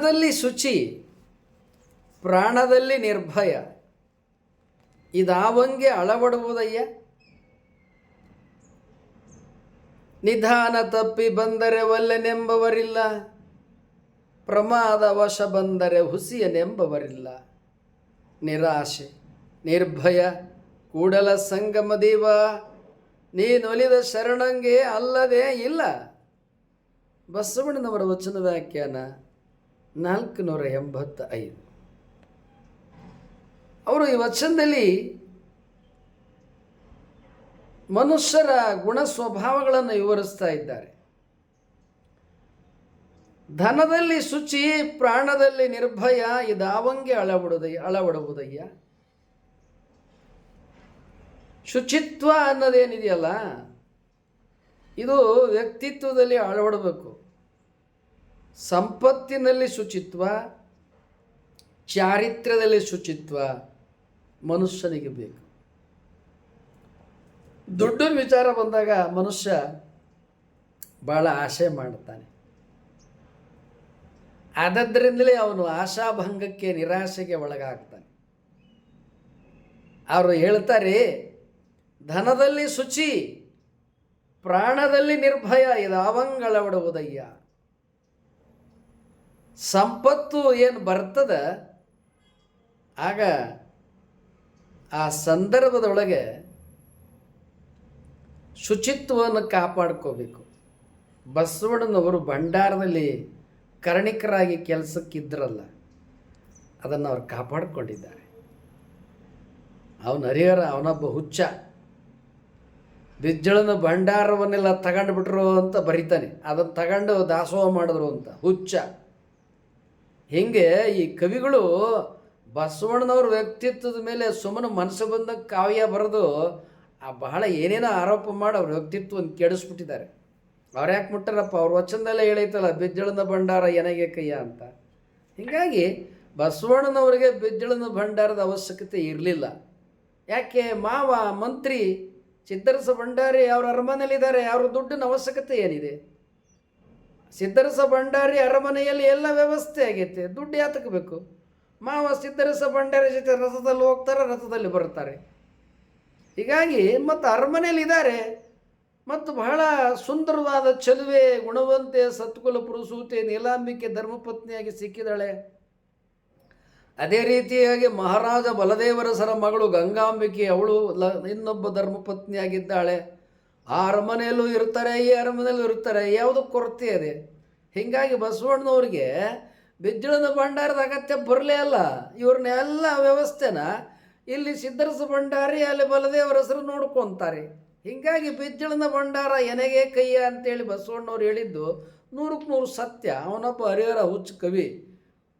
ಧನದಲ್ಲಿ ಶುಚಿ, ಪ್ರಾಣದಲ್ಲಿ ನಿರ್ಭಯ. ಇದಾವಂಗೆ ಅಳವಡುವುದಯ್ಯ? ನಿಧಾನ ತಪ್ಪಿ ಬಂದರೆ ಒಲ್ಲೆನೆಂಬವರಿಲ್ಲ ಪ್ರಮಾದ ವಶ ಬಂದರೆ ಹುಸಿಯನೆಂಬವರಿಲ್ಲ. ನಿರಾಶೆ, ನಿರ್ಭಯ, ಕೂಡಲ ಸಂಗಮ ದೇವ, ನೀನೊಲಿದ ಶರಣಂಗೆ ಅಲ್ಲದೆ ಇಲ್ಲ. ಬಸವಣ್ಣನವರ ವಚನ ವ್ಯಾಖ್ಯಾನ ನಾಲ್ಕು ನೂರ ಎಂಬತ್ತ ಐದು ಅವರು ಈ ವಚನದಲ್ಲಿ ಮನುಷ್ಯರ ಗುಣ ಸ್ವಭಾವಗಳನ್ನು ವಿವರಿಸ್ತಾ ಇದ್ದಾರೆ. ಧನದಲ್ಲಿ ಶುಚಿ, ಪ್ರಾಣದಲ್ಲಿ ನಿರ್ಭಯ ಇದಾವಂಗೆ ಅಳವಡುದಯ್ಯ, ಅಳವಡುವುದಯ್ಯ. ಶುಚಿತ್ವ ಅನ್ನೋದೇನಿದೆಯಲ್ಲ, ಇದು ವ್ಯಕ್ತಿತ್ವದಲ್ಲಿ ಅಳವಡಬೇಕು. ಸಂಪತ್ತಿನಲ್ಲಿ ಶುಚಿತ್ವ, ಚಾರಿತ್ರ್ಯದಲ್ಲಿ ಶುಚಿತ್ವ ಮನುಷ್ಯನಿಗೆ ಬೇಕು. ದುಡ್ಡು ವಿಚಾರ ಬಂದಾಗ ಮನುಷ್ಯ ಭಾಳ ಆಸೆ ಮಾಡ್ತಾನೆ. ಆದದ್ದರಿಂದಲೇ ಅವನು ಆಶಾಭಂಗಕ್ಕೆ ನಿರಾಶೆಗೆ ಒಳಗಾಗ್ತಾನೆ. ಅವರು ಹೇಳ್ತಾರೆ, ಧನದಲ್ಲಿ ಶುಚಿ, ಪ್ರಾಣದಲ್ಲಿ ನಿರ್ಭಯ ಇದಾವಂಗಳವಡುವುದಯ್ಯ ಸಂಪತ್ತು ಏನು ಬರ್ತದ? ಆಗ ಆ ಸಂದರ್ಭದೊಳಗೆ ಶುಚಿತ್ವವನ್ನು ಕಾಪಾಡ್ಕೋಬೇಕು. ಬಸವಣ್ಣನವರು ಭಂಡಾರದಲ್ಲಿ ಕರ್ಣಿಕರಾಗಿ ಕೆಲಸಕ್ಕಿದ್ರಲ್ಲ, ಅದನ್ನು ಅವ್ರು ಕಾಪಾಡಿಕೊಂಡಿದ್ದಾರೆ. ಅವನ ಹರಿಹರ, ಅವನೊಬ್ಬ ಹುಚ್ಚ. ಬಿಜ್ಜಳನ ಭಂಡಾರವನ್ನೆಲ್ಲ ತಗೊಂಡು ಬಿಟ್ರು ಅಂತ ಬರೀತಾನೆ. ಅದನ್ನು ತಗೊಂಡು ದಾಸೋಹ ಮಾಡಿದ್ರು ಅಂತ, ಹುಚ್ಚ. ಹಿಂಗೆ ಈ ಕವಿಗಳು ಬಸವಣ್ಣನವ್ರ ವ್ಯಕ್ತಿತ್ವದ ಮೇಲೆ ಸುಮ್ಮನೆ ಮನಸ್ಸು ಬಂದ ಕಾವ್ಯ ಬರೆದು ಆ ಬಹಳ ಏನೇನೋ ಆರೋಪ ಮಾಡಿ ಅವ್ರ ವ್ಯಕ್ತಿತ್ವವನ್ನು ಕೆಡಿಸ್ಬಿಟ್ಟಿದ್ದಾರೆ. ಅವ್ರು ಯಾಕೆ ಮುಟ್ಟಾರಪ್ಪ? ಅವ್ರ ವಚನದಲ್ಲೇ ಹೇಳೈತಲ್ಲ ಬಿಜ್ಜಳನ ಭಂಡಾರ ಎನಗೆ ಕೈಯ ಅಂತ. ಹೀಗಾಗಿ ಬಸವಣ್ಣನವರಿಗೆ ಬಿಜ್ಜಳನ ಭಂಡಾರದ ಅವಶ್ಯಕತೆ ಇರಲಿಲ್ಲ. ಯಾಕೆ? ಮಾವ, ಮಂತ್ರಿ ಸಿದ್ದರಸ ಭಂಡಾರಿ ಅವ್ರ ಅರಮನೆಯಲ್ಲಿದ್ದಾರೆ. ಅವ್ರ ದುಡ್ಡಿನ ಅವಶ್ಯಕತೆ ಏನಿದೆ? ಸಿದ್ದರಸ ಭಂಡಾರಿ ಅರಮನೆಯಲ್ಲಿ ಎಲ್ಲ ವ್ಯವಸ್ಥೆ ಆಗೈತೆ. ದುಡ್ಡು ಯಾತಕ್ಕೆ ಬೇಕು ಮಾವ ಸಿದ್ದರಸ ಭಂಡಾರಿ ಜೊತೆ ರಥದಲ್ಲಿ ಹೋಗ್ತಾರೆ, ರಥದಲ್ಲಿ ಬರ್ತಾರೆ ಹೀಗಾಗಿ ಮತ್ತು ಅರಮನೆಯಲ್ಲಿ ಇದ್ದಾರೆ. ಮತ್ತು ಬಹಳ ಸುಂದರವಾದ ಚಲುವೆ ಗುಣವಂತೆ ಸತ್ಕುಲ ಪುರುಸೂತೆ ನೀಲಾಂಬಿಕೆ ಧರ್ಮಪತ್ನಿಯಾಗಿ ಸಿಕ್ಕಿದಾಳೆ. ಅದೇ ರೀತಿಯಾಗಿ ಮಹಾರಾಜ ಬಲದೇವರಸರ ಮಗಳು ಗಂಗಾಂಬಿಕೆ, ಅವಳು ಇನ್ನೊಬ್ಬ ಧರ್ಮಪತ್ನಿಯಾಗಿದ್ದಾಳೆ. ಆ ಅರಮನೆಯಲ್ಲೂ ಇರ್ತಾರೆ, ಈ ಅರಮನೆಯಲ್ಲೂ ಇರ್ತಾರೆ. ಯಾವುದು ಕೊರತೆ ಅದೇ? ಹೀಗಾಗಿ ಬಸವಣ್ಣನವ್ರಿಗೆ ಬಿಜ್ಜಳನ ಭಂಡಾರದ ಅಗತ್ಯ ಬರಲೇ ಅಲ್ಲ. ಇವ್ರನ್ನೆಲ್ಲ ವ್ಯವಸ್ಥೆನ ಇಲ್ಲಿ ಸಿದ್ದರಸ ಭಂಡಾರಿ, ಅಲ್ಲಿ ಬಲದೇವರ ಹೆಸರು ನೋಡ್ಕೊತಾರೆ. ಹೀಗಾಗಿ ಬಿಜ್ಜಳನ ಭಂಡಾರ ಎನಗೇ ಕೈಯ ಅಂತೇಳಿ ಬಸವಣ್ಣವ್ರು ಹೇಳಿದ್ದು ನೂರಕ್ಕೆ ನೂರು ಸತ್ಯ. ಅವನೊಬ್ಬ ಹರಿಹರ ಹುಚ್ಚು ಕವಿ.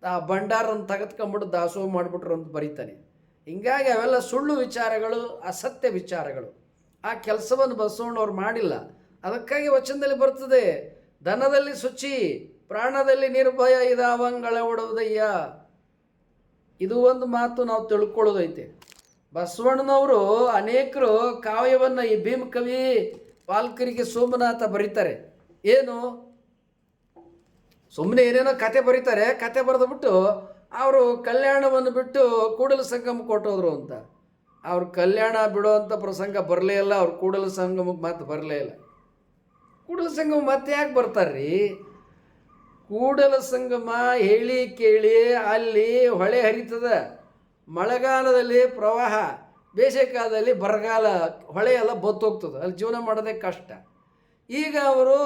ಆ ಭಂಡಾರನ ತೆಗೆದ್ಕೊಂಬಿಟ್ಟು ದಾಸೋಹ ಮಾಡಿಬಿಟ್ರು ಅಂತ ಬರೀತಾನೆ. ಹೀಗಾಗಿ ಅವೆಲ್ಲ ಸುಳ್ಳು ವಿಚಾರಗಳು, ಅಸತ್ಯ ವಿಚಾರಗಳು. ಆ ಕೆಲಸವನ್ನು ಬಸವಣ್ಣವ್ರು ಮಾಡಿಲ್ಲ. ಅದಕ್ಕಾಗಿ ವಚನದಲ್ಲಿ ಬರ್ತದೆ ಧನದಲ್ಲಿ ಶುಚಿ ಪ್ರಾಣದಲ್ಲಿ ನಿರ್ಭಯ ಇದಾವಂಗಳ ಓಡೋದಯ್ಯ ಇದು ಒಂದು ಮಾತು ನಾವು ತಿಳ್ಕೊಳ್ಳೋದೈತೆ. ಬಸವಣ್ಣನವರು ಅನೇಕರು ಕಾವ್ಯವನ್ನು ಈ ಭೀಮಕವಿ ಪಾಲ್ಕರಿಗೆ ಸೋಮನಾಥ ಬರೀತಾರೆ. ಏನು? ಸುಮ್ಮನೆ ಏನೇನೋ ಕತೆ ಬರೀತಾರೆ, ಕತೆ ಬರೆದ್ಬಿಟ್ಟು ಅವರು ಕಲ್ಯಾಣವನ್ನು ಬಿಟ್ಟು ಕೂಡಲ ಸಂಗಮ ಕೊಟ್ಟೋದ್ರು ಅಂತ. ಅವ್ರ ಕಲ್ಯಾಣ ಬಿಡೋವಂಥ ಪ್ರಸಂಗ ಬರಲೇ ಇಲ್ಲ, ಅವ್ರ ಕೂಡಲ ಸಂಗಮಕ್ಕೆ ಮತ್ತೆ ಬರಲೇ ಇಲ್ಲ. ಕೂಡಲ ಸಂಗಮ ಮತ್ತೆ ಯಾಕೆ ಬರ್ತಾರ್ರಿ? ಕೂಡಲ ಸಂಗಮ ಹೇಳಿ ಕೇಳಿ ಅಲ್ಲಿ ಹೊಳೆ ಹರಿತದ, ಮಳೆಗಾಲದಲ್ಲಿ ಪ್ರವಾಹ, ಬೇಸಿಗೆಕಾಲದಲ್ಲಿ ಬರಗಾಲ, ಹೊಳೆ ಎಲ್ಲ ಬತ್ತೋಗ್ತದೆ ಅಲ್ಲಿ ಜೀವನ ಮಾಡೋದೇ ಕಷ್ಟ. ಈಗ ಅವರು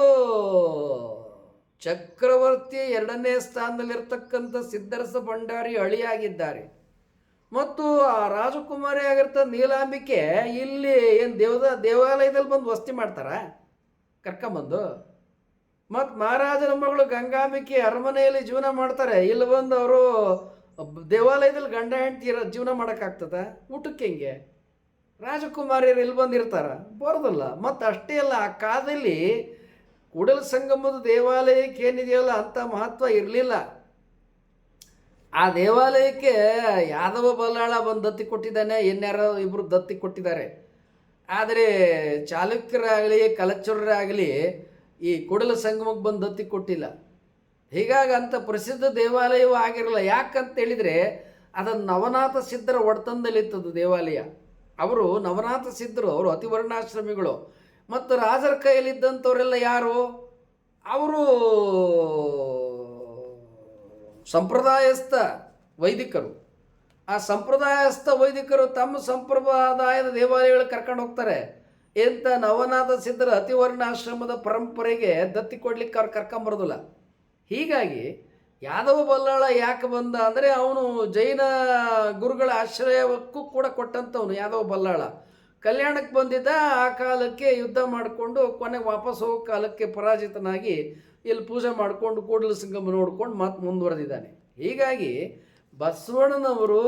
ಚಕ್ರವರ್ತಿ ಎರಡನೇ ಸ್ಥಾನದಲ್ಲಿರ್ತಕ್ಕಂಥ ಸಿದ್ದರಸ ಭಂಡಾರಿ ಅಳಿಯಾಗಿದ್ದಾರೆ. ಮತ್ತು ಆ ರಾಜಕುಮಾರಿ ಆಗಿರ್ತ ನೀಲಾಂಬಿಕೆ ಇಲ್ಲಿ ಏನು ದೇವದ ದೇವಾಲಯದಲ್ಲಿ ಬಂದು ವಸ್ತಿ ಮಾಡ್ತಾರ? ಕರ್ಕೊಂಬಂದು? ಮತ್ತು ಮಹಾರಾಜನ ಮಗಳು ಗಂಗಾಂಬಿಕೆ ಅರಮನೆಯಲ್ಲಿ ಜೀವನ ಮಾಡ್ತಾರೆ. ಇಲ್ಲಿ ಬಂದು ಅವರು ದೇವಾಲಯದಲ್ಲಿ ಗಂಡ ಹೆಂಡತಿ ಜೀವನ ಮಾಡೋಕ್ಕಾಗ್ತದ ಊಟಕ್ಕೆ ಹೆಂಗೆ? ರಾಜಕುಮಾರಿಯರು ಇಲ್ಲಿ ಬಂದಿರ್ತಾರ ಬರೋದಲ್ಲ. ಮತ್ತು ಅಷ್ಟೇ ಅಲ್ಲ, ಆ ಕಾಲದಲ್ಲಿ ಕೂಡಲ ಸಂಗಮದ ದೇವಾಲಯಕ್ಕೆ ಏನಿದೆಯಲ್ಲ ಅಂಥ ಮಹತ್ವ ಇರಲಿಲ್ಲ. ಆ ದೇವಾಲಯಕ್ಕೆ ಯಾದವ ಬಲ್ಲಾಳ ಬಂದು ದತ್ತಿ ಕೊಟ್ಟಿದ್ದಾನೆ ಇನ್ಯಾರೋ ಇಬ್ಬರು ದತ್ತಿ ಕೊಟ್ಟಿದ್ದಾರೆ. ಆದರೆ ಚಾಲುಕ್ಯರಾಗಲಿ, ಕಲಚರರಾಗಲಿ ಈ ಕೊಡಲ ಸಂಗಮಕ್ಕೆ ಬಂದು ದತ್ತಿ ಕೊಟ್ಟಿಲ್ಲ. ಹೀಗಾಗಿ ಅಂಥ ಪ್ರಸಿದ್ಧ ದೇವಾಲಯವೂ ಆಗಿರಲ್ಲ. ಯಾಕಂತ ಹೇಳಿದರೆ ಅದನ್ನು ನವನಾಥ ಸಿದ್ಧರ ಒಡೆತನದಲ್ಲಿತ್ತದು ದೇವಾಲಯ. ಅವರು ನವನಾಥ ಸಿದ್ಧರು, ಅವರು ಅತಿವರ್ಣಾಶ್ರಮಿಗಳು ಮತ್ತು ರಾಜರ ಕೈಯಲ್ಲಿದ್ದಂಥವರೆಲ್ಲ ಯಾರು? ಅವರು ಸಂಪ್ರದಾಯಸ್ಥ ವೈದಿಕರು. ಆ ಸಂಪ್ರದಾಯಸ್ಥ ವೈದಿಕರು ತಮ್ಮ ಸಂಪ್ರದಾಯದ ದೇವಾಲಯಗಳಿಗೆ ಕರ್ಕೊಂಡು ಹೋಗ್ತಾರೆ. ಎಂಥ ನವನಾಥ ಸಿದ್ಧರ ಅತಿವರ್ಣಾಶ್ರಮದ ಪರಂಪರೆಗೆ ದತ್ತಿ ಕೊಡ್ಲಿಕ್ಕೆ ಅವ್ರು ಕರ್ಕೊಂಬರೋದಿಲ್ಲ ಹೀಗಾಗಿ ಯಾದವ ಬಲ್ಲಾಳ ಯಾಕೆ ಬಂದ ಅಂದರೆ ಅವನು ಜೈನ ಗುರುಗಳ ಆಶ್ರಯವಕ್ಕೂ ಕೂಡ ಕೊಟ್ಟಂಥವನು ಯಾದವ ಬಲ್ಲಾಳ. ಕಲ್ಯಾಣಕ್ಕೆ ಬಂದಿದ್ದ ಆ ಕಾಲಕ್ಕೆ ಯುದ್ಧ ಮಾಡಿಕೊಂಡು ಕೊನೆಗೆ ವಾಪಸ್ ಹೋಗೋ ಕಾಲಕ್ಕೆ ಪರಾಜಿತನಾಗಿ ಇಲ್ಲಿ ಪೂಜೆ ಮಾಡಿಕೊಂಡು ಕೂಡಲ ಸಂಗಮ ನೋಡ್ಕೊಂಡು ಮತ್ತೆ ಮುಂದುವರೆದಿದ್ದಾನೆ. ಹೀಗಾಗಿ ಬಸವಣ್ಣನವರು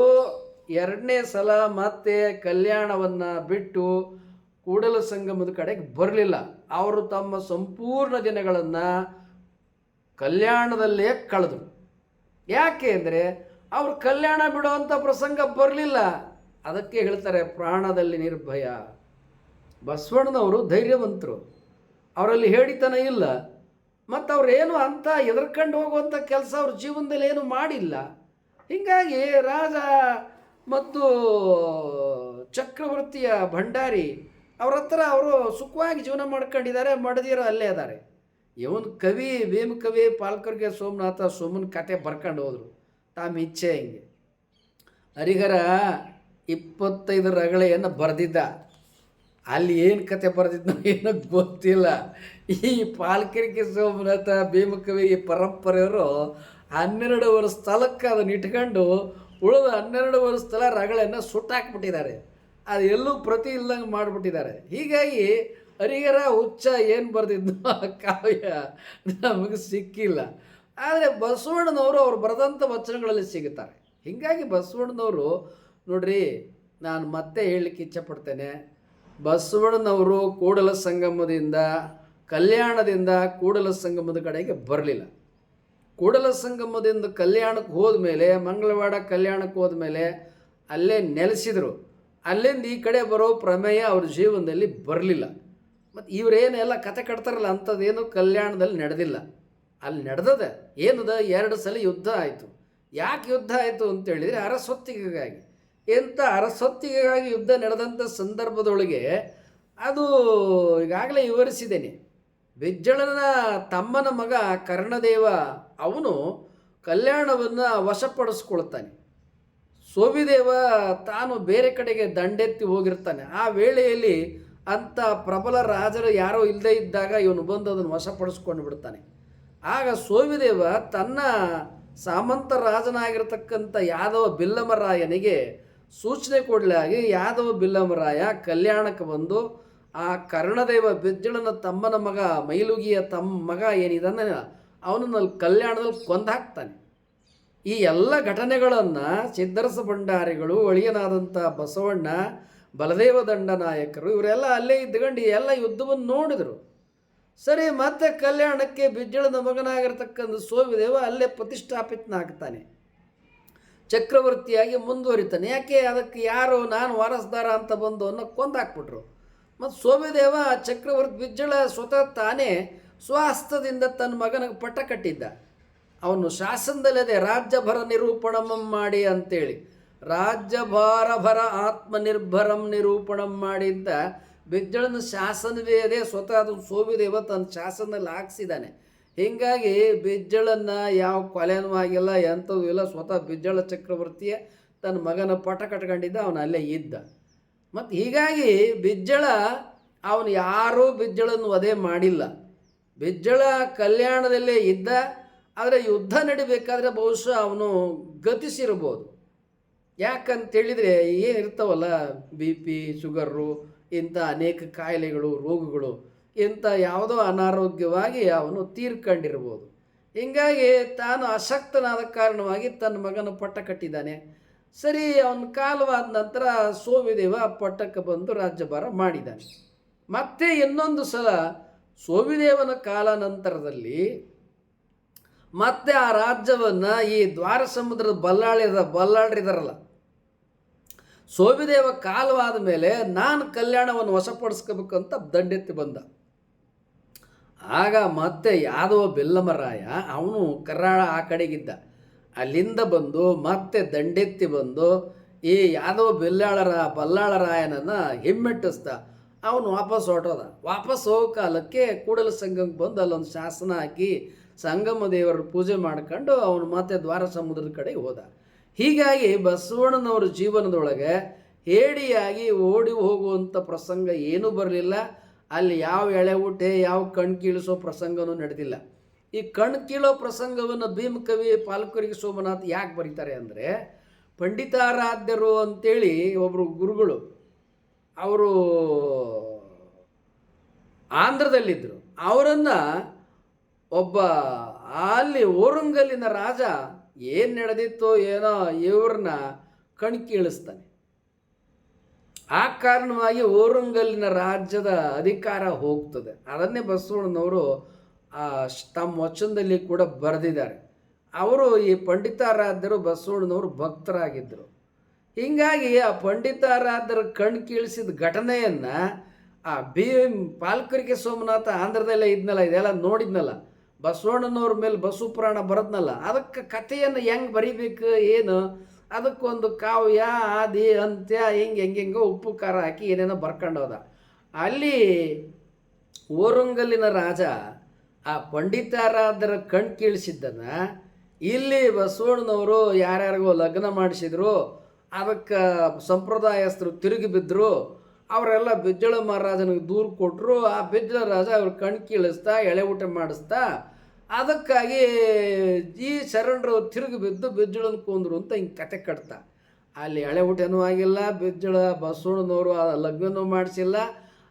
ಎರಡನೇ ಸಲ ಮತ್ತೆ ಕಲ್ಯಾಣವನ್ನು ಬಿಟ್ಟು ಕೂಡಲ ಸಂಗಮದ ಕಡೆಗೆ ಬರಲಿಲ್ಲ. ಅವರು ತಮ್ಮ ಸಂಪೂರ್ಣ ದಿನಗಳನ್ನು ಕಲ್ಯಾಣದಲ್ಲೇ ಕಳೆದರು. ಯಾಕೆ ಅಂದರೆ ಅವರು ಕಲ್ಯಾಣ ಬಿಡುವಂಥ ಪ್ರಸಂಗ ಬರಲಿಲ್ಲ. ಅದಕ್ಕೆ ಹೇಳ್ತಾರೆ ಪ್ರಾಣದಲ್ಲಿ ನಿರ್ಭಯ. ಬಸವಣ್ಣನವರು ಧೈರ್ಯವಂತರು. ಅವರಲ್ಲಿ ಹೇಳಿತನ ಇಲ್ಲ. ಮತ್ತು ಅವ್ರೇನು ಅಂತ ಎದುರ್ಕೊಂಡು ಹೋಗುವಂಥ ಕೆಲಸ ಅವ್ರ ಜೀವನದಲ್ಲಿ ಏನು ಮಾಡಿಲ್ಲ. ಹೀಗಾಗಿ ರಾಜ ಮತ್ತು ಚಕ್ರವರ್ತಿಯ ಭಂಡಾರಿ ಅವ್ರ ಹತ್ರ ಅವರು ಸುಖವಾಗಿ ಜೀವನ ಮಾಡ್ಕೊಂಡಿದ್ದಾರೆ, ಮಡದಿಯರು ಅಲ್ಲೇ ಇದ್ದಾರೆ. ಇವನು ಕವಿ, ಭೀಮ ಕವಿ ಪಾಲ್ಕರ್ಗೆ ಸೋಮನಾಥ, ಸೋಮನ ಕತೆ ಬರ್ಕೊಂಡು ಹೋದರು. ತಮ್ಮ ಇಚ್ಛೆ ಹಿಂಗೆ. ಹರಿಹರ ಇಪ್ಪತ್ತೈದು ರಗಳೆಯನ್ನು ಬರೆದಿದ್ದ. ಅಲ್ಲಿ ಏನು ಕತೆ ಬರೆದಿದ್ದು ಏನೋ ಗೊತ್ತಿಲ್ಲ. ಈ ಪಾಲ್ಕರಿಕೆ ಸೋಮನಾಥ ಭೀಮಕವಿ ಈ ಪರಂಪರೆಯವರು ಹನ್ನೆರಡು ವರ್ಷ ಸ್ಥಳಕ್ಕೆ ಅದನ್ನು ಇಟ್ಕೊಂಡು ಉಳಿದ ಹನ್ನೆರಡು ವರ್ಷ ಸ್ಥಳ ರಗಳೆಯನ್ನು ಸುಟ್ಟಾಕ್ಬಿಟ್ಟಿದ್ದಾರೆ ಅದು ಎಲ್ಲೂ ಪ್ರತಿ ಇಲ್ಲಂಗೆ ಮಾಡಿಬಿಟ್ಟಿದ್ದಾರೆ. ಹೀಗಾಗಿ ಹರಿಹರ ಹುಚ್ಚ ಏನು ಬರೆದಿದ್ದು ಆ ಕಾವ್ಯ ನಮಗೆ ಸಿಕ್ಕಿಲ್ಲ. ಆದರೆ ಬಸವಣ್ಣನವರು ಅವ್ರು ಬರೆದಂಥ ವಚನಗಳಲ್ಲಿ ಸಿಗುತ್ತಾರೆ. ಹೀಗಾಗಿ ಬಸವಣ್ಣನವರು ನೋಡ್ರಿ, ನಾನು ಮತ್ತೆ ಹೇಳಲಿಕ್ಕೆ ಇಚ್ಛಪಡ್ತೇನೆ ಬಸವಣ್ಣನವರು ಕೂಡಲ ಸಂಗಮದಿಂದ, ಕಲ್ಯಾಣದಿಂದ ಕೂಡಲ ಸಂಗಮದ ಕಡೆಗೆ ಬರಲಿಲ್ಲ. ಕೂಡಲ ಸಂಗಮದಿಂದ ಕಲ್ಯಾಣಕ್ಕೆ ಹೋದ್ಮೇಲೆ ಮಂಗಳವಾಡ ಕಲ್ಯಾಣಕ್ಕೆ ಹೋದ್ಮೇಲೆ ಅಲ್ಲೇ ನೆಲೆಸಿದರು. ಅಲ್ಲಿಂದ ಈ ಕಡೆ ಬರೋ ಪ್ರಮೇಯ ಅವ್ರ ಜೀವನದಲ್ಲಿ ಬರಲಿಲ್ಲ. ಮತ್ತು ಇವರೇನೆಲ್ಲ ಕತೆ ಕಟ್ತಾರಲ್ಲ ಅಂಥದ್ದೇನು ಕಲ್ಯಾಣದಲ್ಲಿ ನಡೆದಿಲ್ಲ. ಅಲ್ಲಿ ನಡೆದದ, ಏನದ, ಎರಡು ಸಲ ಯುದ್ಧ ಆಯಿತು. ಯಾಕೆ ಯುದ್ಧ ಆಯಿತು ಅಂತೇಳಿದರೆ ಅರಸೊತ್ತಿಗೆಗಾಗಿ. ಎಂಥ ಅರಸೊತ್ತಿಗೆಗಾಗಿ ಯುದ್ಧ ನಡೆದಂಥ ಸಂದರ್ಭದೊಳಗೆ ಅದು ಈಗಾಗಲೇ ವಿವರಿಸಿದ್ದೇನೆ. ವಿಜ್ಜಳನ ತಮ್ಮನ ಮಗ ಕರ್ಣದೇವ ಅವನು ಕಲ್ಯಾಣವನ್ನು ವಶಪಡಿಸ್ಕೊಳ್ತಾನೆ. ಸೋವಿದೇವ ತಾನು ಬೇರೆ ಕಡೆಗೆ ದಂಡೆತ್ತಿ ಹೋಗಿರ್ತಾನೆ. ಆ ವೇಳೆಯಲ್ಲಿ ಅಂಥ ಪ್ರಬಲ ರಾಜರು ಯಾರೋ ಇಲ್ಲದೇ ಇದ್ದಾಗ ಇವನು ಬಂದು ಅದನ್ನು ವಶಪಡಿಸ್ಕೊಂಡು ಬಿಡ್ತಾನೆ. ಆಗ ಸೋವಿದೇವ ತನ್ನ ಸಾಮಂತ ರಾಜನಾಗಿರ್ತಕ್ಕಂಥ ಯಾದವ ಬಿಲ್ಲಮರಾಯನಿಗೆ ಸೂಚನೆ ಕೊಡಲಾಗಿ ಯಾದವ ಬಿಲ್ಲಮರಾಯ ಕಲ್ಯಾಣಕ್ಕೆ ಬಂದು ಆ ಕರ್ಣದೇವ ಬಿಜ್ಜಳನ ತಮ್ಮನ ಮಗ, ಮೈಲುಗಿಯ ತಮ್ಮ ಮಗ ಏನಿದಾನೆ ಅವನನ್ನು ಕಲ್ಯಾಣದಲ್ಲಿ ಕೊಂದಾಕ್ತಾನೆ ಈ ಎಲ್ಲ ಘಟನೆಗಳನ್ನು ಸಿದ್ದರಸ ಭಂಡಾರಿಗಳು ಒಳಿಯನಾದಂಥ ಬಸವಣ್ಣ, ಬಲದೇವ ದಂಡ ನಾಯಕರು, ಇವರೆಲ್ಲ ಅಲ್ಲೇ ಇದ್ದುಕೊಂಡು ಎಲ್ಲ ಯುದ್ಧವನ್ನು ನೋಡಿದರು. ಸರಿ, ಮತ್ತೆ ಕಲ್ಯಾಣಕ್ಕೆ ಬಿಜ್ಜಳನ ಮಗನಾಗಿರ್ತಕ್ಕಂಥ ಸೋವಿದೇವ ಅಲ್ಲೇ ಪ್ರತಿಷ್ಠಾಪಿತನಾಗ್ತಾನೆ. ಚಕ್ರವರ್ತಿಯಾಗಿ ಮುಂದುವರಿತಾನೆ. ಯಾಕೆ? ಅದಕ್ಕೆ ಯಾರು ನಾನು ವಾರಸ್ದಾರ ಅಂತ ಬಂದು ಅನ್ನೋ ಕೊಂದಾಕ್ಬಿಟ್ರು ಮತ್ತು ಸೋಮದೇವ ಚಕ್ರವರ್ತಿ ಬಿಜ್ಜಳ ಸ್ವತಃ ತಾನೇ ಸ್ವಹಸ್ತದಿಂದ ತನ್ನ ಮಗನಿಗೆ ಪಟ್ಟ ಕಟ್ಟಿದ್ದ. ಅವನು ಶಾಸನದಲ್ಲದೆ, ರಾಜ್ಯಭರ ನಿರೂಪಣಂ ಮಾಡಿ ಅಂತೇಳಿ. ರಾಜ್ಯಭಾರ ಭರ ಆತ್ಮನಿರ್ಭರಂ ನಿರೂಪಣಂ ಮಾಡಿದ್ದ ಬಿಜ್ಜಳನ ಶಾಸನವೇ ಅದೇ, ಸ್ವತಃ ಅದು ಸೋಮಿದೇವ ತನ್ನ ಶಾಸನದಲ್ಲಿ ಹಾಕ್ಸಿದ್ದಾನೆ. ಹೀಗಾಗಿ ಬಿಜ್ಜಳನ್ನು ಯಾವ ಕೊಲೆನೂ ಆಗಿಲ್ಲ ಎಂಥದ್ದು ಇಲ್ಲ. ಸ್ವತಃ ಬಿಜ್ಜಳ ಚಕ್ರವರ್ತಿಯ ತನ್ನ ಮಗನ ಪಟ ಕಟ್ಕೊಂಡಿದ್ದ, ಅವನು ಅಲ್ಲೇ ಇದ್ದ. ಮತ್ತು ಹೀಗಾಗಿ ಬಿಜ್ಜಳ ಅವನು ಯಾರೂ ಬಿಜ್ಜಳನ್ನು ವಧೆ ಮಾಡಿಲ್ಲ. ಬಿಜ್ಜಳ ಕಲ್ಯಾಣದಲ್ಲೇ ಇದ್ದ, ಆದರೆ ಯುದ್ಧ ನಡಿಬೇಕಾದ್ರೆ ಬಹುಶಃ ಅವನು ಗತಿಸಿರ್ಬೋದು ಯಾಕಂತೇಳಿದರೆ ಏನಿರ್ತಾವಲ್ಲ, ಬಿ ಪಿ, ಶುಗರು, ಇಂಥ ಅನೇಕ ಕಾಯಿಲೆಗಳು, ರೋಗಗಳು. ಇಂಥ ಯಾವುದೋ ಅನಾರೋಗ್ಯವಾಗಿ ಅವನು ತೀರ್ಕೊಂಡಿರ್ಬೋದು. ಹೀಗಾಗಿ ತಾನು ಅಶಕ್ತನಾದ ಕಾರಣವಾಗಿ ತನ್ನ ಮಗನ ಪಟ್ಟ ಕಟ್ಟಿದ್ದಾನೆ. ಸರಿ, ಅವನ ಕಾಲವಾದ ನಂತರ ಸೋಮಿದೇವ ಪಟ್ಟಕ್ಕೆ ಬಂದು ರಾಜ್ಯಭಾರ ಮಾಡಿದ್ದಾನೆ. ಮತ್ತೆ ಇನ್ನೊಂದು ಸಲ ಸೋಮಿದೇವನ ಕಾಲ ನಂತರದಲ್ಲಿ ಮತ್ತೆ ಆ ರಾಜ್ಯವನ್ನು ಈ ದ್ವಾರ ಸಮುದ್ರದ ಬಲ್ಲಾಳಿದ ಬಲ್ಲಾಳ್ರಿದಾರಲ್ಲ, ಸೋಮಿದೇವ ಕಾಲವಾದ ಮೇಲೆ ನಾನು ಕಲ್ಯಾಣವನ್ನು ವಶಪಡಿಸ್ಕೋಬೇಕಂತ ದಂಡೆತ್ತಿ ಬಂದ. ಆಗ ಮತ್ತೆ ಯಾದವ ಬೆಲ್ಲಮರಾಯ ಅವನು ಕರಾಳ ಆ ಕಡೆಗಿದ್ದ. ಅಲ್ಲಿಂದ ಬಂದು ಮತ್ತೆ ದಂಡೆತ್ತಿ ಬಂದು ಈ ಯಾದವ ಬೆಲ್ಲಾಳರ ಬಲ್ಲಾಳರಾಯನನ್ನು ಹಿಮ್ಮೆಟ್ಟಿಸ್ದ. ಅವನು ವಾಪಸ್ ಹೊರಟೋದ. ವಾಪಸ್ ಹೋಗೋ ಕಾಲಕ್ಕೆ ಕೂಡಲ ಸಂಗಮಕ್ಕೆ ಬಂದು ಅಲ್ಲೊಂದು ಶಾಸನ ಹಾಕಿ ಸಂಗಮ ದೇವರ ಪೂಜೆ ಮಾಡ್ಕೊಂಡು ಅವನು ಮತ್ತೆ ದ್ವಾರ ಸಮುದ್ರದ ಕಡೆ ಹೋದ. ಹೀಗಾಗಿ ಬಸವಣ್ಣನವರ ಜೀವನದೊಳಗೆ ಹೇಡಿಯಾಗಿ ಓಡಿ ಹೋಗುವಂಥ ಪ್ರಸಂಗ ಏನೂ ಬರಲಿಲ್ಲ. ಅಲ್ಲಿ ಯಾವ ಎಳೆ ಊಟೆ, ಯಾವ ಕಣ್ ಕೀಳಿಸೋ ಪ್ರಸಂಗನೂ ನಡೆದಿಲ್ಲ. ಈ ಕಣ್ ಕೀಳೋ ಪ್ರಸಂಗವನ್ನು ಭೀಮಕವಿ ಪಾಲ್ಕರಿಗೆ ಸೋಮನಾಥ್ ಯಾಕೆ ಬರೀತಾರೆ ಅಂದರೆ, ಪಂಡಿತಾರಾಧ್ಯರು ಅಂತೇಳಿ ಒಬ್ಬರು ಗುರುಗಳು, ಅವರು ಆಂಧ್ರದಲ್ಲಿದ್ದರು ಅವರನ್ನು ಒಬ್ಬ ಅಲ್ಲಿ ಓರಂಗಲ್ಲಿನ ರಾಜ ಏನು ನಡೆದಿತ್ತೋ ಏನೋ ಇವ್ರನ್ನ ಕಣ್ಕೀಳಿಸ್ತಾನೆ ಆ ಕಾರಣವಾಗಿ ಓರಂಗಲ್ಲಿನ ರಾಜ್ಯದ ಅಧಿಕಾರ ಹೋಗ್ತದೆ. ಅದನ್ನೇ ಬಸವಣ್ಣನವರು ತಮ್ಮ ವಚನದಲ್ಲಿ ಕೂಡ ಬರೆದಿದ್ದಾರೆ. ಅವರು ಈ ಪಂಡಿತಾರಾಧ್ಯರು ಬಸವಣ್ಣನವರು ಭಕ್ತರಾಗಿದ್ದರು. ಹೀಗಾಗಿ ಆ ಪಂಡಿತಾರಾಧ್ಯರ ಕಣ್ ಕೀಳಿಸಿದ ಘಟನೆಯನ್ನು, ಆ ಭೀಮ್ ಪಾಲ್ಕರಿಗೆ ಸೋಮನಾಥ ಆಂಧ್ರದಲ್ಲೇ ಇದ್ನಲ್ಲ, ಇದೆಲ್ಲ ನೋಡಿದ್ನಲ್ಲ. ಬಸವಣ್ಣನವ್ರ ಮೇಲೆ ಬಸು ಪುರಾಣ ಬರದ್ನಲ್ಲ. ಅದಕ್ಕೆ ಕಥೆಯನ್ನು ಹೆಂಗೆ ಬರಿಬೇಕು, ಏನು? ಅದಕ್ಕೊಂದು ಕಾವ್ಯ, ಆದಿ, ಅಂತ್ಯ, ಹಿಂಗೆ ಹೆಂಗೆಂಗೋ ಉಪ್ಪು, ಖಾರ ಹಾಕಿ ಏನೇನೋ ಬರ್ಕೊಂಡೋದ ಅಲ್ಲಿ ಓರಂಗಲ್ಲಿನ ರಾಜ ಆ ಪಂಡಿತಾರಾಧರ ಕಣ್ ಕೀಳಿಸಿದ್ದನ್ನ ಇಲ್ಲಿ ಬಸವಣ್ಣನವರು ಯಾರ್ಯಾರಿಗೋ ಲಗ್ನ ಮಾಡಿಸಿದ್ರು, ಅದಕ್ಕೆ ಸಂಪ್ರದಾಯಸ್ಥರು ತಿರುಗಿ ಬಿದ್ದರು ಅವರೆಲ್ಲ ಬಿಜ್ಜಳ ಮಹಾರಾಜನಿಗೆ ದೂರು ಕೊಟ್ಟರು ಆ ಬಿಜ್ಜಳ ರಾಜ ಅವ್ರ ಕಣ್ ಕೀಳಿಸ್ತಾ ಎಳೆ ಊಟ ಮಾಡಿಸ್ತಾ ಅದಕ್ಕಾಗಿ ಈ ಶರಣರು ತಿರುಗಿ ಬಿದ್ದು ಬಿಜ್ಜಳನ ಕೂಂದ್ರು ಅಂತ ಹಿಂಗೆ ಕತೆ ಕಟ್ತಾ. ಅಲ್ಲಿ ಎಳೆ ಊಟನೂ ಆಗಿಲ್ಲ, ಬಿಜ್ಜಳ, ಬಸವಣ್ಣನವರು ಆ ಲಗ್ನನೂ ಮಾಡಿಸಿಲ್ಲ,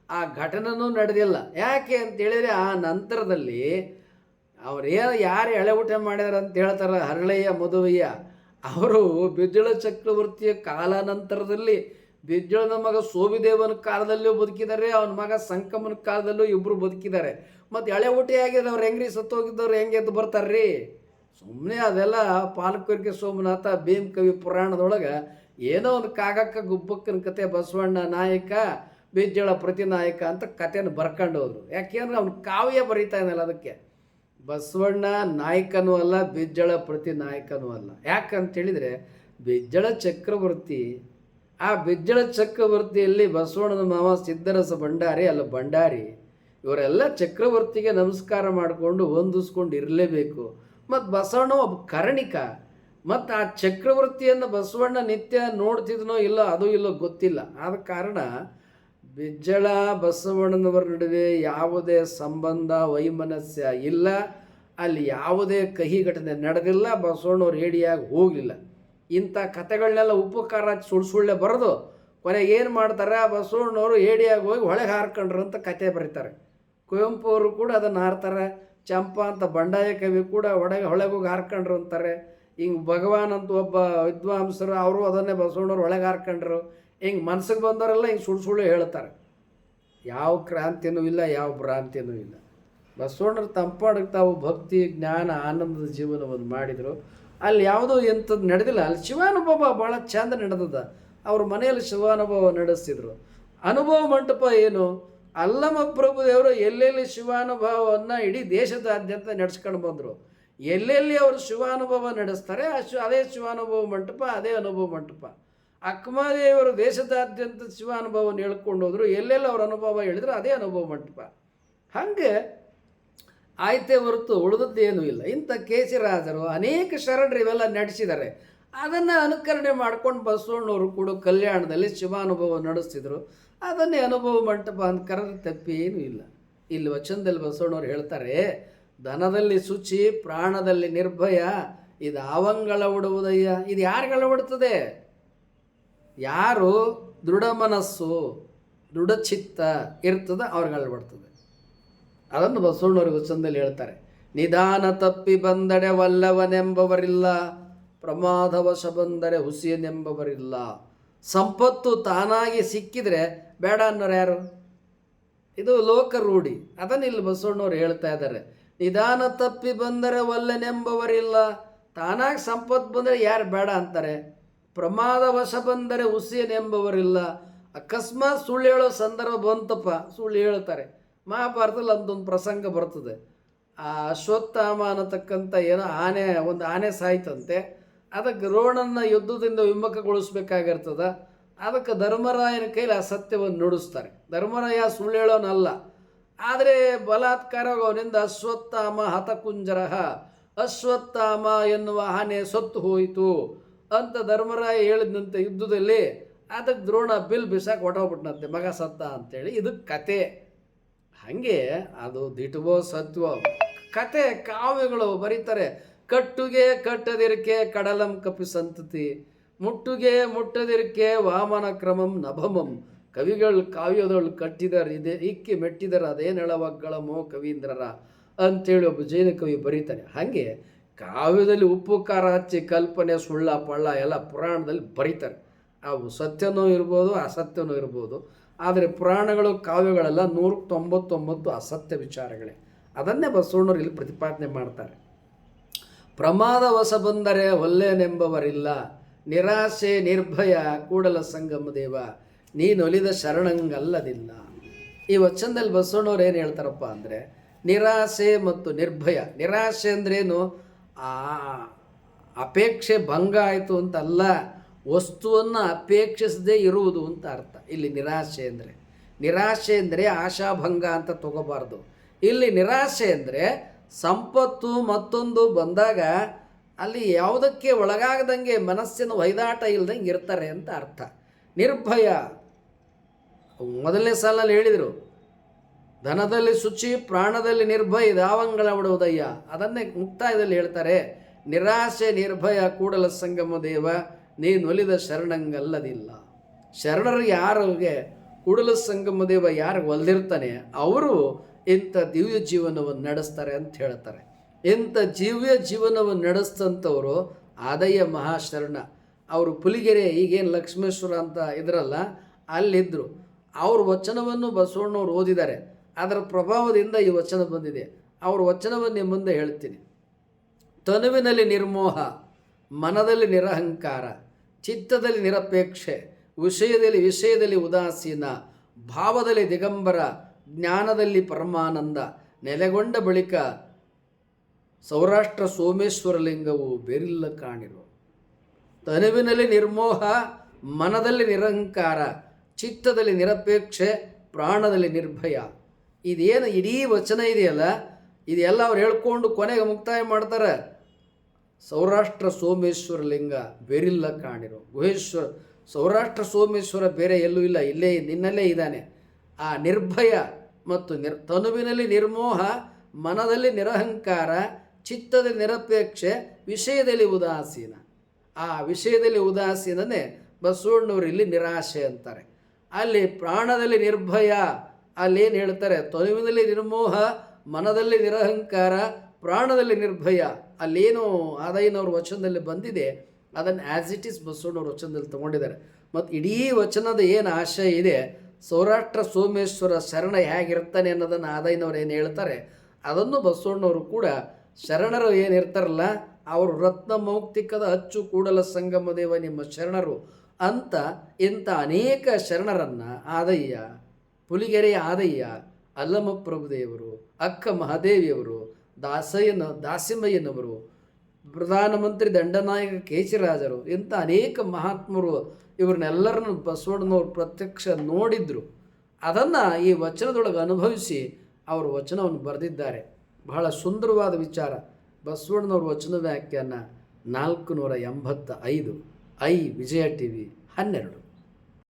ಆ ಘಟನೆನೂ ನಡೆದಿಲ್ಲ. ಯಾಕೆ ಅಂತೇಳಿದರೆ ಆ ನಂತರದಲ್ಲಿ ಅವರೇ ಯಾರು ಎಳೆ ಊಟ ಮಾಡ್ಯಾರ ಅಂತ ಹೇಳ್ತಾರೆ ಹರಳೆಯ, ಮದುವೆಯ. ಅವರು ಬಿಜ್ಜಳ ಚಕ್ರವರ್ತಿಯ ಕಾಲಾನಂತರದಲ್ಲಿ ಬಿಜ್ಜಳನ ಮಗ ಸೋಬಿದೇವನ ಕಾಲದಲ್ಲೂ ಬದುಕಿದ್ದಾರೆ, ಅವನ ಮಗ ಸಂಕಮನ ಕಾಲದಲ್ಲೂ ಇಬ್ಬರು ಬದುಕಿದ್ದಾರೆ. ಮತ್ತು ಎಳೆ ಊಟ ಆಗಿದ್ದವ್ರು ಹೆಂಗ್ರಿ? ಸತ್ತೋಗಿದ್ದವ್ರು ಹೆಂಗೆ ಎದ್ದು ಬರ್ತಾರ್ರಿ? ಸುಮ್ಮನೆ ಅದೆಲ್ಲ ಪಾಲಕರಿಗೆ ಸೋಮನಾಥ ಭೀಮ್ ಕವಿ ಪುರಾಣದೊಳಗೆ ಏನೋ ಒಂದು ಕಾಗಕ್ಕ ಗುಬ್ಬಕ್ಕನ ಕತೆ ಬಸವಣ್ಣ ನಾಯಕ, ಬಿಜ್ಜಳ ಪ್ರತಿನಾಯಕ ಅಂತ ಕತೆಯನ್ನು ಬರ್ಕೊಂಡು ಹೋದ್ರು. ಯಾಕೆಂದ್ರೆ ಅವ್ನು ಕಾವ್ಯ ಬರೀತಾ ಇದ್ದಾನಲ್ಲ ಅದಕ್ಕೆ. ಬಸವಣ್ಣ ನಾಯಕನೂ ಅಲ್ಲ, ಬಿಜ್ಜಳ ಪ್ರತಿ ನಾಯಕನೂ ಅಲ್ಲ. ಯಾಕಂತೇಳಿದರೆ ಬಿಜ್ಜಳ ಚಕ್ರವರ್ತಿ, ಆ ಬಿಜ್ಜಳ ಚಕ್ರವರ್ತಿಯಲ್ಲಿ ಬಸವಣ್ಣನ ಮಾವ ಸಿದ್ದರಸ ಭಂಡಾರಿ, ಅಲ್ಲ ಭಂಡಾರಿ ಇವರೆಲ್ಲ ಚಕ್ರವರ್ತಿಗೆ ನಮಸ್ಕಾರ ಮಾಡಿಕೊಂಡು ಹೊಂದಿಸ್ಕೊಂಡು ಇರಲೇಬೇಕು. ಮತ್ತು ಬಸವಣ್ಣ ಒಬ್ಬ ಕರ್ಣಿಕ. ಮತ್ತು ಆ ಚಕ್ರವರ್ತಿಯನ್ನು ಬಸವಣ್ಣ ನಿತ್ಯ ನೋಡ್ತಿದ್ನೋ ಇಲ್ಲೋ ಅದು ಇಲ್ಲೋ ಗೊತ್ತಿಲ್ಲ. ಆದ ಕಾರಣ ಬಿಜ್ಜಳ ಬಸವಣ್ಣನವರ ನಡುವೆ ಯಾವುದೇ ಸಂಬಂಧ, ವೈಮನಸ್ಯ ಇಲ್ಲ. ಅಲ್ಲಿ ಯಾವುದೇ ಕಹಿ ಘಟನೆ ನಡೆದಿಲ್ಲ. ಬಸವಣ್ಣವ್ರು ಹೇಡಿಯಾಗಿ ಹೋಗಲಿಲ್ಲ. ಇಂಥ ಕಥೆಗಳನ್ನೆಲ್ಲ ಉಪಕಾರ ಖಾರ ಸುಳ್ಳು ಸುಳ್ಳೆ ಬರೆದು ಕೊನೆಗೆ ಏನು ಮಾಡ್ತಾರೆ? ಬಸವಣ್ಣವರು ಹೇಡಿಯಾಗಿ ಹೋಗಿ ಹೊಳೆಗೆ ಹಾರ್ಕೊಂಡ್ರು ಅಂತ ಕತೆ ಬರೀತಾರೆ. ಕುವೆಂಪು ಅವರು ಕೂಡ ಅದನ್ನು ಹಾರ್ತಾರೆ. ಚಂಪ ಅಂತ ಬಂಡಾಯ ಕವಿ ಕೂಡ ಒಳಗೆ ಹೊಳೆಗೋಗಿ ಹಾರ್ಕೊಂಡ್ರು ಅಂತಾರೆ. ಹಿಂಗೆ ಭಗವಾನ್ ಅಂತ ಒಬ್ಬ ವಿದ್ವಾಂಸರು ಅವರು ಅದನ್ನೇ ಬಸವಣ್ಣವ್ರು ಒಳಗೆ ಹಾರ್ಕೊಂಡ್ರು. ಹಿಂಗೆ ಮನ್ಸಿಗೆ ಬಂದವರೆಲ್ಲ ಹಿಂಗೆ ಸುಳ್ಳು ಸುಳ್ಳು ಹೇಳ್ತಾರೆ. ಯಾವ ಕ್ರಾಂತಿನೂ ಇಲ್ಲ, ಯಾವ ಭ್ರಾಂತಿನೂ ಇಲ್ಲ. ಬಸವಣ್ಣರು ತಂಪಾಡಕ್ಕೆ ತಾವು ಭಕ್ತಿ, ಜ್ಞಾನ, ಆನಂದದ ಜೀವನವನ್ನು ಮಾಡಿದರು. ಅಲ್ಲಿ ಯಾವುದೋ ಎಂಥದ್ದು ನಡೆದಿಲ್ಲ. ಅಲ್ಲಿ ಶಿವಾನುಭವ ಭಾಳ ಚಂದ ನಡೆದದ. ಅವ್ರ ಮನೆಯಲ್ಲಿ ಶಿವಾನುಭವ ನಡೆಸ್ತಿದ್ರು ಅನುಭವ ಮಂಟಪ ಏನು? ಅಲ್ಲಮ ಪ್ರಭುದೇವರು ಎಲ್ಲೆಲ್ಲಿ ಶಿವಾನುಭವವನ್ನು ಇಡೀ ದೇಶದಾದ್ಯಂತ ನಡೆಸ್ಕೊಂಡು ಬಂದರು. ಎಲ್ಲೆಲ್ಲಿ ಅವರು ಶಿವಾನುಭವ ನಡೆಸ್ತಾರೆ, ಆ ಶಿವ ಅದೇ ಶಿವಾನುಭವ ಮಂಟಪ, ಅದೇ ಅನುಭವ ಮಂಟಪ. ಅಕ್ಕಮಾದೇವರು ದೇಶದಾದ್ಯಂತ ಶಿವಾನುಭವವನ್ನು ಹೇಳ್ಕೊಂಡು ಹೋದರು, ಎಲ್ಲೆಲ್ಲಿ ಅವ್ರ ಅನುಭವ ಹೇಳಿದ್ರು ಅದೇ ಅನುಭವ ಮಂಟಪ. ಹಾಗೆ ಆಯ್ತೆ ಹೊರತು ಉಳಿದದ್ದೇನೂ ಇಲ್ಲ. ಇಂಥ ಕೇಸಿರಾಜರು ಅನೇಕ ಶರಣರು ಇವೆಲ್ಲ ನಡೆಸಿದ್ದಾರೆ. ಅದನ್ನು ಅನುಕರಣೆ ಮಾಡ್ಕೊಂಡು ಬಸವಣ್ಣವರು ಕೂಡ ಕಲ್ಯಾಣದಲ್ಲಿ ಶಿವಾನುಭವ ನಡೆಸ್ತಿದ್ರು. ಅದನ್ನೇ ಅನುಭವ ಮಂಟಪ ಅಂತ ಕರೆದ್ರೆ ತಪ್ಪೇನೂ ಇಲ್ಲ. ಇಲ್ಲಿ ವಚನದಲ್ಲಿ ಬಸವಣ್ಣವ್ರು ಹೇಳ್ತಾರೆ ಧನದಲ್ಲಿ ಶುಚಿ, ಪ್ರಾಣದಲ್ಲಿ ನಿರ್ಭಯ, ಇದು ಅವಂಗಳ ಉಡುವುದಯ್ಯ. ಇದು ಯಾರುಗಳ ಉಡ್ತದೆ ಯಾರು? ದೃಢ ಮನಸ್ಸು ದೃಢಚಿತ್ತ ಇರ್ತದೆ ಅವ್ರಿಗೆ ಬರ್ತದೆ ಅದನ್ನು ಬಸವಣ್ಣವರು ವಚನದಲ್ಲಿ ಹೇಳ್ತಾರೆ, ನಿಧಾನ ತಪ್ಪಿ ಬಂದಡೆ ವಲ್ಲವನೆಂಬವರಿಲ್ಲ, ಪ್ರಮಾದವಶ ಬಂದರೆ ಹುಸಿಯನೆಂಬವರಿಲ್ಲ ಸಂಪತ್ತು ತಾನಾಗಿ ಸಿಕ್ಕಿದರೆ ಬೇಡ ಅನ್ನೋರು ಯಾರು? ಇದು ಲೋಕ ರೂಢಿ. ಅದನ್ನು ಇಲ್ಲಿ ಬಸವಣ್ಣವ್ರು ಹೇಳ್ತಾ ಇದ್ದಾರೆ. ನಿಧಾನ ತಪ್ಪಿ ಬಂದರೆ ಒಲ್ಲನೆಂಬವರಿಲ್ಲ. ತಾನಾಗಿ ಸಂಪತ್ತು ಬಂದರೆ ಯಾರು ಬೇಡ ಅಂತಾರೆ? ಪ್ರಮಾದ ವಶ ಬಂದರೆ ಹುಸಿಯನೆಂಬವರಿಲ್ಲ. ಅಕಸ್ಮಾತ್ ಸುಳ್ಳು ಹೇಳೋ ಸಂದರ್ಭ ಬಂತಪ್ಪ, ಸುಳ್ಳು ಹೇಳ್ತಾರೆ. ಮಹಾಭಾರತದಲ್ಲಿ ಅಂದೊಂದು ಪ್ರಸಂಗ ಬರ್ತದೆ. ಆ ಅಶ್ವತ್ಥಾಮ ಅನ್ನತಕ್ಕಂಥ ಏನೋ ಆನೆ, ಒಂದು ಆನೆ ಸಾಯ್ತಂತೆ. ಅದಕ್ಕೆ ದ್ರೋಣನ ಯುದ್ಧದಿಂದ ವಿಮುಖಗೊಳಿಸ್ಬೇಕಾಗಿರ್ತದ. ಅದಕ್ಕೆ ಧರ್ಮರಾಯನ ಕೈಲಿ ಆ ಸತ್ಯವನ್ನು ನುಡಿಸ್ತಾರೆ. ಧರ್ಮರಾಯ ಸುಳ್ಳು ಹೇಳೋನಲ್ಲ ಆದರೆ ಬಲಾತ್ಕಾರವಾಗಿ ಅವನಿಂದ ಅಶ್ವತ್ಥಾಮ ಹತಕುಂಜರಹ. ಅಶ್ವತ್ಥಾಮ ಎನ್ನುವ ಆನೆ ಸತ್ತು ಹೋಯಿತು ಅಂತ ಧರ್ಮರಾಯ ಹೇಳಿದಂತೆ ಯುದ್ಧದಲ್ಲಿ ಅದಕ್ಕೆ ದ್ರೋಣ ಬಿಲ್ ಬಿಸಾಕ್ ಹೊಟ್ಟೋಗ್ಬಿಟ್ನಂತೆ ಮಗ ಸತ್ತ ಅಂತೇಳಿ. ಇದು ಕತೆ. ಹಾಗೆ ಅದು ದಿಟ್ವೋ ಸತ್ವ. ಕತೆ ಕಾವ್ಯಗಳು ಬರೀತಾರೆ. ಕಟ್ಟುಗೆ ಕಟ್ಟದಿರಕೆ ಕಡಲಂ ಕಪಿ ಸಂತತಿ, ಮುಟ್ಟುಗೆ ಮುಟ್ಟದಿರಕೆ ವಾಮನ ಕ್ರಮಂ ನಭಮಂ. ಕವಿಗಳು ಕಾವ್ಯದೊಳು ಕಟ್ಟಿದರ ಇದೆ, ಇಕ್ಕಿ ಮೆಟ್ಟಿದರ ಅದೇನೆಳವಗ್ಗಳಮೋ ಕವೀಂದ್ರರ ಅಂತೇಳಿ ಒಬ್ಬ ಜೈನ ಕವಿ ಬರೀತಾನೆ ಹಾಗೆ ಕಾವ್ಯದಲ್ಲಿ ಉಪ್ಪು, ಖಾರ ಹಚ್ಚಿ ಕಲ್ಪನೆ, ಸುಳ್ಳ, ಪಳ್ಳ ಎಲ್ಲ ಪುರಾಣದಲ್ಲಿ ಬರೀತಾರೆ. ಅವು ಸತ್ಯನೂ ಇರ್ಬೋದು, ಅಸತ್ಯನೂ ಇರ್ಬೋದು. ಆದರೆ ಪುರಾಣಗಳು, ಕಾವ್ಯಗಳೆಲ್ಲ ನೂರಕ್ಕೆ ತೊಂಬತ್ತೊಂಬತ್ತು ಅಸತ್ಯ ವಿಚಾರಗಳೇ. ಅದನ್ನೇ ಬಸವಣ್ಣರು ಇಲ್ಲಿ ಪ್ರತಿಪಾದನೆ ಮಾಡ್ತಾರೆ. ಪ್ರಮಾದ ವಶ ಬಂದರೆ ಒಲ್ಲೆನೆಂಬವರಿಲ್ಲ. ನಿರಾಶೆ, ನಿರ್ಭಯ, ಕೂಡಲ ಸಂಗಮ ದೇವ, ನೀನೊಲಿದ ಶರಣಂಗಲ್ಲದಿಲ್ಲ. ಈ ವಚನದಲ್ಲಿ ಬಸವಣ್ಣವ್ರು ಏನು ಹೇಳ್ತಾರಪ್ಪ ಅಂದರೆ ನಿರಾಸೆ ಮತ್ತು ನಿರ್ಭಯ. ನಿರಾಶೆ ಅಂದ್ರೇನು? ಆ ಅಪೇಕ್ಷೆ ಭಂಗ ಆಯಿತು ಅಂತಲ್ಲ, ವಸ್ತುವನ್ನು ಅಪೇಕ್ಷಿಸದೇ ಇರುವುದು ಅಂತ ಅರ್ಥ. ಇಲ್ಲಿ ನಿರಾಶೆ ಅಂದರೆ ನಿರಾಶೆ ಅಂದರೆ ಆಶಾಭಂಗ ಅಂತ ತಗೋಬಾರ್ದು. ಇಲ್ಲಿ ನಿರಾಶೆ ಅಂದರೆ ಸಂಪತ್ತು ಮತ್ತೊಂದು ಬಂದಾಗ ಅಲ್ಲಿ ಯಾವುದಕ್ಕೆ ಒಳಗಾಗದಂಗೆ ಮನಸ್ಸಿನ ವೈದಾಟ ಇಲ್ದಂಗೆ ಇರ್ತಾರೆ ಅಂತ ಅರ್ಥ. ನಿರ್ಭಯ. ಮೊದಲನೇ ಸಾಲಲ್ಲಿ ಹೇಳಿದರು, ಧನದಲ್ಲಿ ಶುಚಿ, ಪ್ರಾಣದಲ್ಲಿ ನಿರ್ಭಯ ದಾವಂಗಳ ಬಿಡುವುದಯ್ಯ ಅದನ್ನೇ ಮುಕ್ತಾಯದಲ್ಲಿ ಹೇಳ್ತಾರೆ, ನಿರಾಶೆ, ನಿರ್ಭಯ, ಕೂಡಲ ಸಂಗಮ ದೇವ ನೀನೊಲಿದ ಶರಣಂಗಲ್ಲದಿಲ್ಲ. ಶರಣರು ಯಾರಿಗೆ, ಕೂಡಲ ಸಂಗಮ ದೇವ ಯಾರಿಗೆ ಒಲ್ದಿರ್ತಾನೆ ಅವರು ಇಂಥ ದಿವ್ಯ ಜೀವನವನ್ನು ನಡೆಸ್ತಾರೆ ಅಂತ ಹೇಳ್ತಾರೆ. ಇಂಥ ದಿವ್ಯ ಜೀವನವನ್ನು ನಡೆಸ್ತಂಥವರು ಆದಯ್ಯ ಮಹಾಶರಣ. ಅವರು ಪುಲಿಗೆರೆ, ಈಗೇನು ಲಕ್ಷ್ಮೇಶ್ವರ ಅಂತ ಇದ್ರಲ್ಲ ಅಲ್ಲಿದ್ದರು ಅವ್ರ ವಚನವನ್ನು ಬಸವಣ್ಣವ್ರು ಓದಿದ್ದಾರೆ. ಅದರ ಪ್ರಭಾವದಿಂದ ಈ ವಚನ ಬಂದಿದೆ. ಅವ್ರ ವಚನವನ್ನು ಮುಂದೆ ಹೇಳ್ತೀನಿ. ತನುವಿನಲ್ಲಿ ನಿರ್ಮೋಹ, ಮನದಲ್ಲಿ ನಿರಹಂಕಾರ, ಚಿತ್ತದಲ್ಲಿ ನಿರಪೇಕ್ಷೆ, ವಿಷಯದಲ್ಲಿ ವಿಷಯದಲ್ಲಿ ಉದಾಸೀನ, ಭಾವದಲ್ಲಿ ದಿಗಂಬರ ಜ್ಞಾನದಲ್ಲಿ ಪರಮಾನಂದ ನೆಲೆಗೊಂಡ ಬಳಿಕ ಸೌರಾಷ್ಟ್ರ ಸೋಮೇಶ್ವರ ಲಿಂಗವು ಬೇರಿಲ್ಲ ಕಾಣಿರು. ತನುವಿನಲ್ಲಿ ನಿರ್ಮೋಹ, ಮನದಲ್ಲಿ ನಿರಂಕಾರ, ಚಿತ್ತದಲ್ಲಿ ನಿರಪೇಕ್ಷೆ, ಪ್ರಾಣದಲ್ಲಿ ನಿರ್ಭಯ. ಇದೇನು ಇಡೀ ವಚನ ಇದೆಯಲ್ಲ? ಇದೆಲ್ಲ ಅವ್ರು ಹೇಳ್ಕೊಂಡು ಕೊನೆಗೆ ಮುಕ್ತಾಯ ಮಾಡ್ತಾರೆ. ಸೌರಾಷ್ಟ್ರ ಸೋಮೇಶ್ವರ ಲಿಂಗ ಬೇರಿಲ್ಲ ಕಾಣಿರೋ. ಗುಹೇಶ್ವರ, ಸೌರಾಷ್ಟ್ರ ಸೋಮೇಶ್ವರ ಬೇರೆ ಎಲ್ಲೂ ಇಲ್ಲ. ಇಲ್ಲೇ, ನಿನ್ನಲ್ಲೇ ಇದ್ದಾನೆ. ಆ ನಿರ್ಭಯ ಮತ್ತು ನಿರ್, ತನುವಿನಲ್ಲಿ ನಿರ್ಮೋಹ, ಮನದಲ್ಲಿ ನಿರಹಂಕಾರ, ಚಿತ್ತದ ನಿರಪೇಕ್ಷೆ, ವಿಷಯದಲ್ಲಿ ಉದಾಸೀನ. ಆ ವಿಷಯದಲ್ಲಿ ಉದಾಸೀನನೇ ಬಸವಣ್ಣವರು ಇಲ್ಲಿ ನಿರಾಶೆ ಅಂತಾರೆ. ಅಲ್ಲಿ ಪ್ರಾಣದಲ್ಲಿ ನಿರ್ಭಯ, ಅಲ್ಲಿ ಏನು ಹೇಳ್ತಾರೆ? ತನುವಿನಲ್ಲಿ ನಿರ್ಮೋಹ, ಮನದಲ್ಲಿ ನಿರಹಂಕಾರ, ಪ್ರಾಣದಲ್ಲಿ ನಿರ್ಭಯ. ಅಲ್ಲೇನು ಆದಾಯನವ್ರ ವಚನದಲ್ಲಿ ಬಂದಿದೆ. ಅದನ್ನು ಆ್ಯಸ್ ಇಟ್ ಈಸ್ ಬಸವಣ್ಣವ್ರ ವಚನದಲ್ಲಿ ತಗೊಂಡಿದ್ದಾರೆ. ಮತ್ತು ಇಡೀ ವಚನದ ಏನು ಆಶಯ ಇದೆ? ಸೌರಾಷ್ಟ್ರ ಸೋಮೇಶ್ವರ ಶರಣ ಹೇಗಿರ್ತಾನೆ ಅನ್ನೋದನ್ನು ಆದಾಯನವ್ರು ಏನು ಹೇಳ್ತಾರೆ? ಅದನ್ನು ಬಸವಣ್ಣವರು ಕೂಡ ಶರಣರು ಏನಿರ್ತಾರಲ್ಲ ಅವರು ರತ್ನ ಮೌಕ್ತಿಕದ ಅಚ್ಚು ಕೂಡಲ ಸಂಗಮ ದೇವ ನಿಮ್ಮ ಶರಣರು ಅಂತ ಇಂಥ ಅನೇಕ ಶರಣರನ್ನು ಆದಯ್ಯ ಪುಲಿಗೆರೆ ಆದಯ್ಯ ಅಲ್ಲಮ ಪ್ರಭುದೇವರು ಅಕ್ಕ ಮಹಾದೇವಿಯವರು, ದಾಸಯ್ಯನ ದಾಸಿಮಯ್ಯನವರು ಪ್ರಧಾನಮಂತ್ರಿ ದಂಡನಾಯಕ ಕೇಶಿರಾಜರು, ಇಂಥ ಅನೇಕ ಮಹಾತ್ಮರು ಇವ್ರನ್ನೆಲ್ಲರನ್ನು ಬಸವಣ್ಣನವರು ಪ್ರತ್ಯಕ್ಷ ನೋಡಿದ್ರು. ಅದನ್ನು ಈ ವಚನದೊಳಗೆ ಅನುಭವಿಸಿ ಅವರು ವಚನವನ್ನು ಬರೆದಿದ್ದಾರೆ. ಬಹಳ ಸುಂದರವಾದ ವಿಚಾರ. ಬಸವಣ್ಣನವ್ರ ವಚನ ವ್ಯಾಖ್ಯಾನ ನಾಲ್ಕು ನೂರ ಎಂಬತ್ತ ಐದು ಐ ವಿಜಯ ಟಿ ವಿ ಹನ್ನೆರಡು.